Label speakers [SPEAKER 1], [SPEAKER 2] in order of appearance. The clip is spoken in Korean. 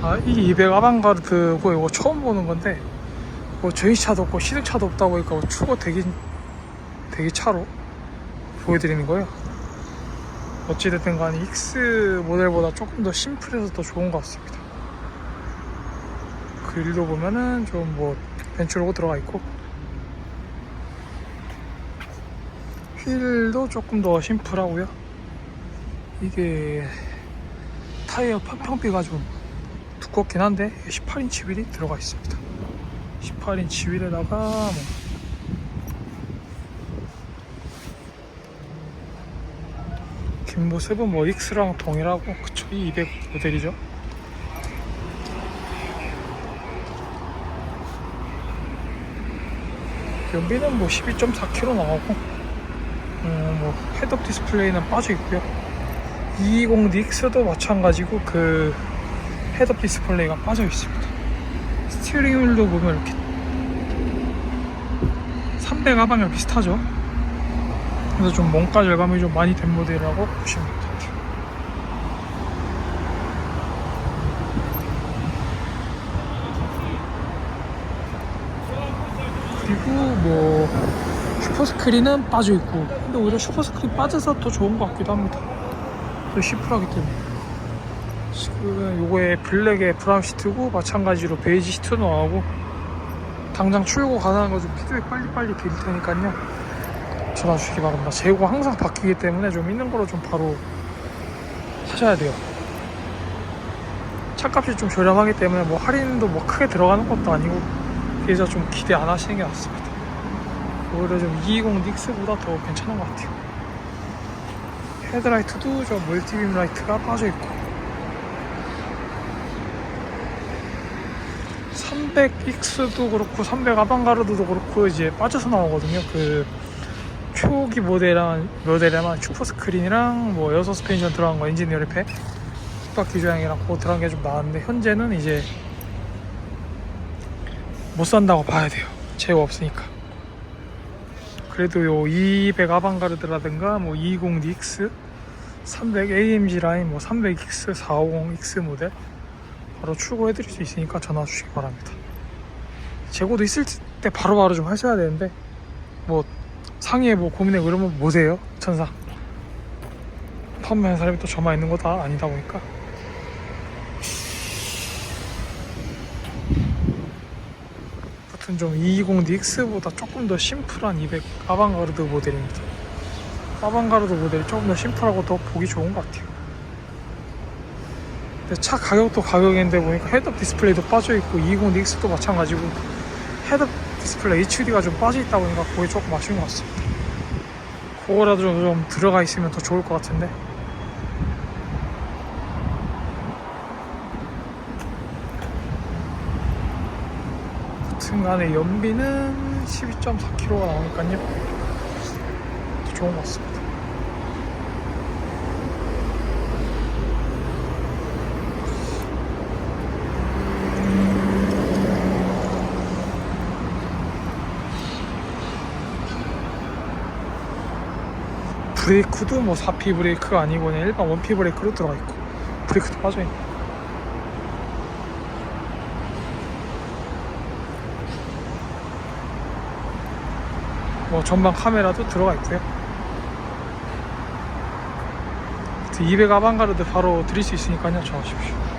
[SPEAKER 1] 자, 이게 200 아방가르드고 이거 처음 보는 건데 뭐 전시차도 없고 시승차도 없다 보니까 뭐 추가 대기 대기 차로 보여드리는 거예요. 어찌됐든 간에 X 모델보다 조금 더 심플해서 더 좋은 것 같습니다. 그릴도 보면은 좀 뭐 벤츠 로고 들어가 있고 휠도 조금 더 심플하고요. 이게 타이어 평평비가 좀 두껍긴 한데 18인치 휠이 들어가 있습니다. 18인치 휠에다가 뭐긴 모습은 뭐 X랑 동일하고 그쵸 이200 모델이죠. 연비는 뭐 12.4km 나오고 음, 뭐 헤드업 디스플레이는 빠져 있고요. 220DX도 마찬가지고 그 헤드업 디스플레이가 빠져 있습니다. 스티어링 휠도 보면 이렇게 300 가방이랑 비슷하죠. 그래서 좀 뭔가 절감이 좀 많이 된 모델이라고 보시면 됩니다. 그리고 뭐 슈퍼스크린은 빠져 있고 근데 오히려 슈퍼스크린 빠져서 더 좋은 것 같기도 합니다. 더 시플하기 때문에 지금 요거에 블랙에 브라운 시트고 마찬가지로 베이지 시트 나오고 당장 출고 가능한 거좀 피드백 빨리빨리 드릴 테니까요. 전화 주시기 바랍니다. 재고 항상 바뀌기 때문에 좀 있는 거로 좀 바로 사셔야 돼요. 차값이 좀 저렴하기 때문에 뭐 할인도 뭐 크게 들어가는 것도 아니고 그래서 좀 기대 안 하시는 게 낫습니다 오히려 좀 220 닉스보다 더 괜찮은 것 같아요. 헤드라이트도 저 멀티빔 라이트가 빠져있고 300X도 그렇고 300 아방가르드도 그렇고 이제 빠져서 나오거든요. 그 초기 모델한 모델에만 슈퍼 스크린이랑 뭐 에어 서스펜션 들어간 거 엔진 열립팩 뒷바퀴 조향이랑 그거 들어간 게 좀 나왔는데 현재는 이제 못 산다고 봐야 돼요. 재고 없으니까. 그래도 요 200 아방가르드라든가 뭐 220 DX 300 AMG 라인 뭐 300X 450X 모델 바로 출고해 드릴 수 있으니까 전화 주시기 바랍니다. 재고도 있을 때 바로바로 좀 하셔야 되는데 뭐 상위에 뭐 고민해 그러면 보세요? 천사. 판매하는 사람이 또 저만 있는 거 다 아니다 보니까. 아무튼 좀 220DX보다 조금 더 심플한 200 아방가르드 모델입니다. 아방가르드 모델이 조금 더 심플하고 더 보기 좋은 것 같아요 차 가격도 가격인데 보니까 헤드업 디스플레이도 빠져있고 220DX도 마찬가지고 헤드 디스플레이 HUD가 좀 빠져 있다 보니까 그게 조금 아쉬운 것 같습니다. 그거라도 좀, 좀 들어가 있으면 더 좋을 것 같은데. 여튼간에 연비는 12.4km가 나오니까요. 더 좋은 것 같습니다. 브레이크도 뭐 4P 브레이크가 아니고 그냥 일반 1P 브레이크로 들어가 있고 브레이크도 빠져있네. 뭐 전방 카메라도 들어가 있고요. 200 아방가르드 바로 드릴 수 있으니까요. 전화 주십시오